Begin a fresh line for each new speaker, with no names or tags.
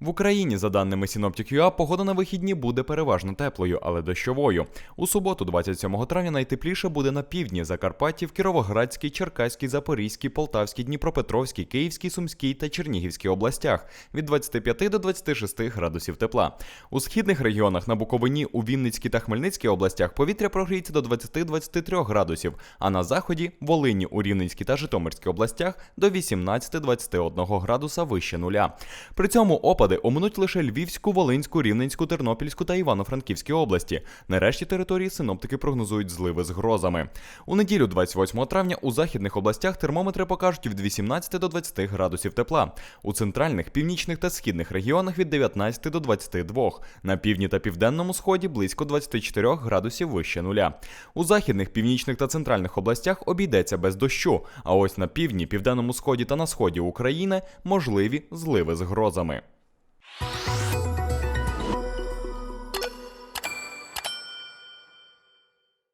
В Україні, за даними Synoptic.ua, погода на вихідні буде переважно теплою, але дощовою. У суботу, 27 травня, найтепліше буде на півдні Закарпатті, в Кіровоградській, Черкаській, Запорізькій, Полтавській, Дніпропетровській, Київській, Сумській та Чернігівській областях від 25 до 26 градусів тепла. У східних регіонах на Буковині, у Вінницькій та Хмельницькій областях повітря прогріється до 20-23 градусів, а на заході Волині, у Рівненській та Житомирській областях до 18-21 градуса вище нуля. При цьому опади оминуть лише Львівську, Волинську, Рівненську, Тернопільську та Івано-Франківські області. Нарешті території синоптики прогнозують зливи з грозами. У неділю, 28 травня, у західних областях термометри покажуть від 18 до 20 градусів тепла. У центральних, північних та східних регіонах від 19 до 22. На півдні та південному сході близько 24 градусів вище нуля. У західних, північних та центральних областях обійдеться без дощу. А ось на півдні, південному сході та на сході України можливі зливи з грозами.